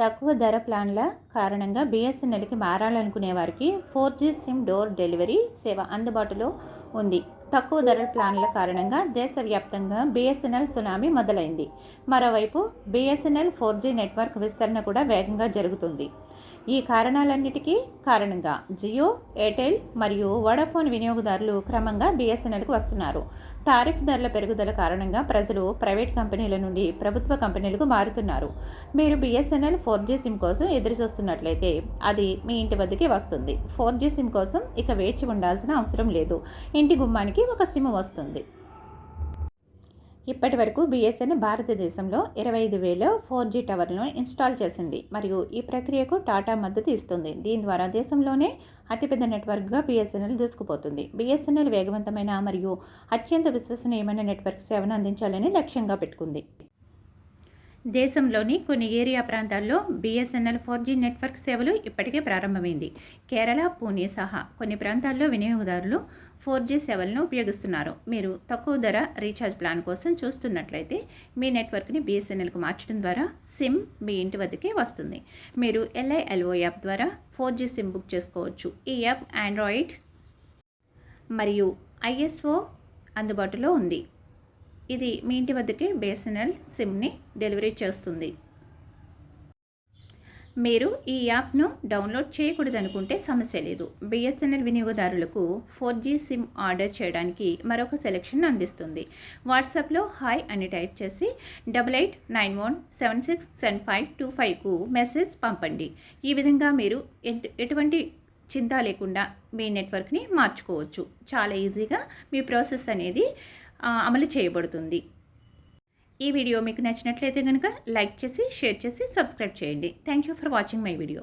తక్కువ ధర ప్లాన్ల కారణంగా బిఎస్ఎన్ఎల్కి మారాలనుకునే వారికి four G SIM door delivery సేవ అందుబాటులో ఉంది. తక్కువ ధరల ప్లాన్ల కారణంగా దేశవ్యాప్తంగా బిఎస్ఎన్ఎల్ సునామీ మొదలైంది. మరోవైపు బిఎస్ఎన్ఎల్ ఫోర్ జీ నెట్వర్క్ విస్తరణ కూడా వేగంగా జరుగుతుంది. ఈ కారణాలన్నిటికీ కారణంగా జియో ఎయిర్టెల్ మరియు వడాఫోన్ వినియోగదారులు క్రమంగా బిఎస్ఎన్ఎల్కు వస్తున్నారు. టారిఫ్ ధరల పెరుగుదల కారణంగా ప్రజలు ప్రైవేట్ కంపెనీల నుండి ప్రభుత్వ కంపెనీలకు మారుతున్నారు. మీరు బిఎస్ఎన్ఎల్ ఫోర్ జీ సిమ్ కోసం ఎదురు చూస్తున్నట్లయితే అది మీ ఇంటి వద్దకే వస్తుంది. ఫోర్ జీ సిమ్ కోసం ఇక వేచి ఉండాల్సిన అవసరం లేదు. ఇంటి గుమ్మానికి ఒక సిమ్ వస్తుంది. ఇప్పటి వరకు బిఎస్ఎన్ భారతదేశంలో ఇరవై ఐదు వేల ఫోర్ జీ టవర్లను ఇన్స్టాల్ చేసింది. మరియు ఈ ప్రక్రియకు టాటా మద్దతు ఇస్తుంది. దీని ద్వారా దేశంలోనే అతిపెద్ద నెట్వర్క్గా బిఎస్ఎన్ఎల్ దూసుకుపోతుంది. బిఎస్ఎన్ఎల్ వేగవంతమైన మరియు అత్యంత విశ్వసనీయమైన నెట్వర్క్ సేవను అందించాలని లక్ష్యంగా పెట్టుకుంది. దేశంలోని కొన్ని ఏరియా ప్రాంతాల్లో బిఎస్ఎన్ఎల్ ఫోర్ జీ నెట్వర్క్ సేవలు ఇప్పటికే ప్రారంభమైంది. కేరళ పూణే సహా కొన్ని ప్రాంతాల్లో వినియోగదారులు ఫోర్ జీ సేవలను ఉపయోగిస్తున్నారు. మీరు తక్కువ ధర రీఛార్జ్ ప్లాన్ కోసం చూస్తున్నట్లయితే మీ నెట్వర్క్ని బిఎస్ఎన్ఎల్కు మార్చడం ద్వారా సిమ్ మీ ఇంటి వద్దకే వస్తుంది. మీరు L I L O app ద్వారా ఫోర్ జీ సిమ్ బుక్ చేసుకోవచ్చు. ఈ యాప్ ఆండ్రాయిడ్ మరియు ఐఎస్ఓ అందుబాటులో ఉంది. ఇది మీ ఇంటి వద్దకే బిఎస్ఎన్ఎల్ సిమ్ని డెలివరీ చేస్తుంది. మీరు ఈ యాప్ను డౌన్లోడ్ చేయకూడదనుకుంటే సమస్య లేదు. బిఎస్ఎన్ఎల్ వినియోగదారులకు ఫోర్ జీ సిమ్ ఆర్డర్ చేయడానికి మరొక సెలెక్షన్ అందిస్తుంది. వాట్సాప్లో హాయ్ అని టైప్ చేసి double eight nine one seven six seven five two ఫైవ్కు message పంపండి. ఈ విధంగా మీరు ఎటువంటి చింత లేకుండా మీ నెట్వర్క్ని మార్చుకోవచ్చు. చాలా ఈజీగా మీ ప్రాసెస్ అనేది అమలు చేయబడుతుంది. ఈ వీడియో మీకు నచ్చినట్లయితే కనుక లైక్ చేసి షేర్ చేసి సబ్స్క్రైబ్ చేయండి. Thank you for watching my video